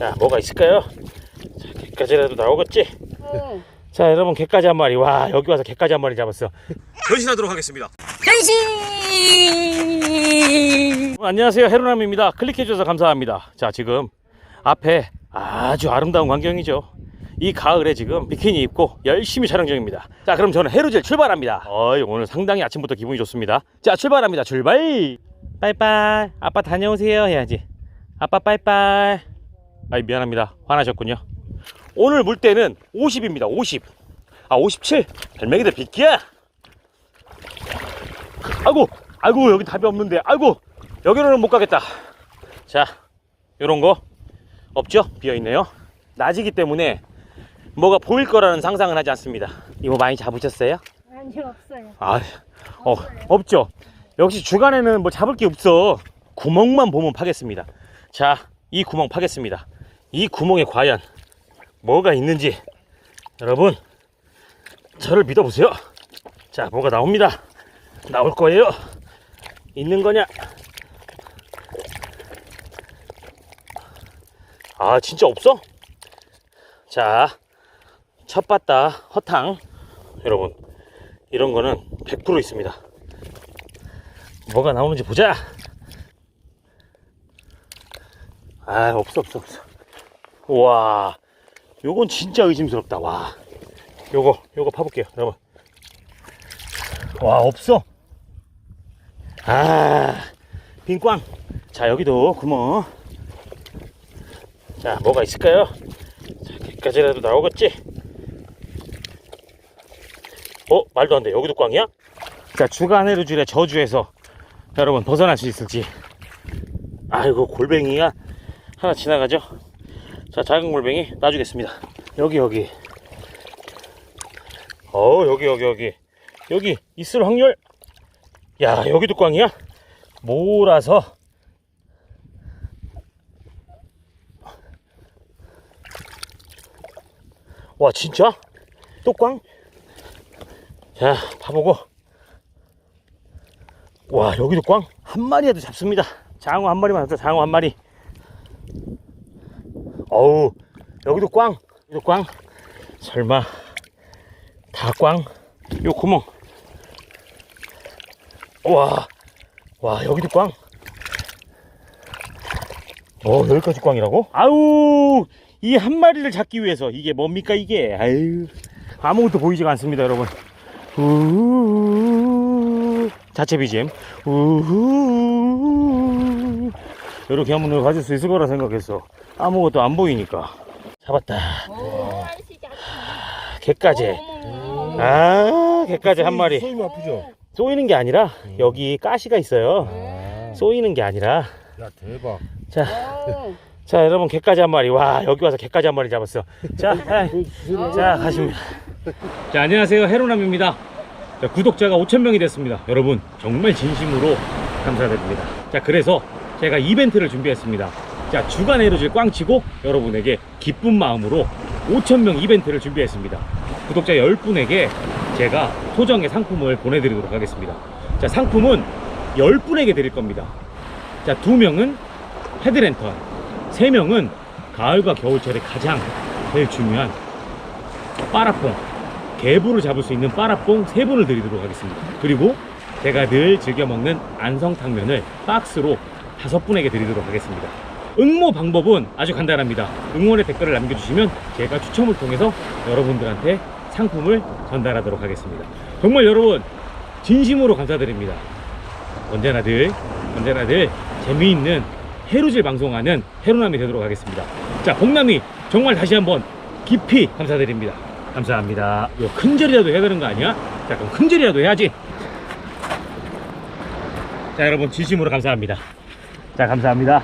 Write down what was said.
자, 뭐가 있을까요? 자, 개까지라도 나오겠지? 어. 자, 여러분, 개까지 한 마리. 와, 여기 와서 개까지 한 마리 잡았어. 변신하도록 하겠습니다. 변신! 안녕하세요. 헤로남입니다. 클릭해주셔서 감사합니다. 자, 지금 앞에 아주 아름다운 광경이죠. 이 가을에 지금 비키니 입고 열심히 촬영 중입니다. 자, 그럼 저는 해루질 출발합니다. 어이, 오늘 상당히 아침부터 기분이 좋습니다. 자, 출발합니다. 출발! 빠이빠이. 아빠 다녀오세요. 해야지. 아빠 빠이빠이. 아이, 미안합니다. 화나셨군요. 오늘 물때는 50입니다. 50. 아, 57. 별명이들 비키야. 아이고, 아이고, 여기 답이 없는데. 아이고, 여기로는 못 가겠다. 자, 요런 거 없죠? 비어 있네요. 낮이기 때문에 뭐가 보일 거라는 상상은 하지 않습니다. 이거 많이 잡으셨어요? 아니 없어요. 아, 어, 없죠. 역시 주간에는 뭐 잡을 게 없어. 구멍만 보면 파겠습니다. 자, 이 구멍 파겠습니다. 이 구멍에 과연 뭐가 있는지 여러분 저를 믿어보세요. 자, 뭐가 나옵니다. 나올 거예요. 있는 거냐? 아, 진짜 없어? 자, 첫 봤다 허탕 여러분 이런 거는 100% 있습니다. 뭐가 나오는지 보자. 아, 없어, 없어, 없어. 와, 요건 진짜 의심스럽다. 와, 요거, 요거 파볼게요, 여러분. 와, 없어. 아, 빈꽝. 자, 여기도 구멍. 자, 뭐가 있을까요? 자, 여기까지라도 나오겠지? 어? 말도 안 돼. 여기도 꽝이야? 자, 주간해로 줄의 저주에서 여러분 벗어날 수 있을지. 아이고, 골뱅이가 하나 지나가죠? 자, 작은 골뱅이 놔주겠습니다. 여기, 여기. 어, 여기, 여기, 여기. 여기 있을 확률. 야, 여기도 꽝이야? 몰아서. 와, 진짜? 또 꽝? 자, 파보고. 와, 여기도 꽝? 한 마리라도 잡습니다. 장어 한 마리만 잡자, 장어 한 마리. 어우, 여기도 꽝. 여기도 꽝. 설마, 다 꽝? 요 구멍. 와, 와, 여기도 꽝. 어, 여기까지 꽝이라고? 아우, 이 한 마리를 잡기 위해서 이게 뭡니까, 이게? 아유, 아무것도 보이지가 않습니다, 여러분. 우후 자체 BGM 우후 이렇게 한번 가질 수 있을 거라 생각했어 아무것도 안 보이니까. 잡았다. 오, 개까지. 아 개까지 한 마리. 소임 아프죠? 쏘이는 게 아니라 여기 가시가 있어요. 아, 쏘이는 게 아니라. 야 대박. 자, 자 여러분 개까지 한 마리. 와 여기 와서 개까지 한 마리 잡았어. 자, 아, 자 가십니다. 자 안녕하세요. 헤로남입니다. 자, 구독자가 5천명이 됐습니다. 여러분 정말 진심으로 감사드립니다. 자 그래서 제가 이벤트를 준비했습니다. 자 주간 에로질 꽝치고 여러분에게 기쁜 마음으로 5천명 이벤트를 준비했습니다. 구독자 10분에게 제가 소정의 상품을 보내드리도록 하겠습니다. 자 상품은 10분에게 드릴 겁니다. 자 2명은 헤드랜턴 3명은 가을과 겨울철에 가장 제일 중요한 빠라뽕 개부를 잡을 수 있는 빠라뽕 3분을 드리도록 하겠습니다. 그리고 제가 늘 즐겨 먹는 안성탕면을 박스로 5분에게 드리도록 하겠습니다. 응모 방법은 아주 간단합니다. 응원의 댓글을 남겨주시면 제가 추첨을 통해서 여러분들한테 상품을 전달하도록 하겠습니다. 정말 여러분 진심으로 감사드립니다. 언제나 늘 언제나 늘 재미있는 해루질 방송하는 해루남이 되도록 하겠습니다. 자 복남이 정말 다시 한번 깊이 감사드립니다. 감사합니다. 이거 큰절이라도 해야 되는 거 아니야? 자 그럼 큰절이라도 해야지. 자 여러분 진심으로 감사합니다 자 감사합니다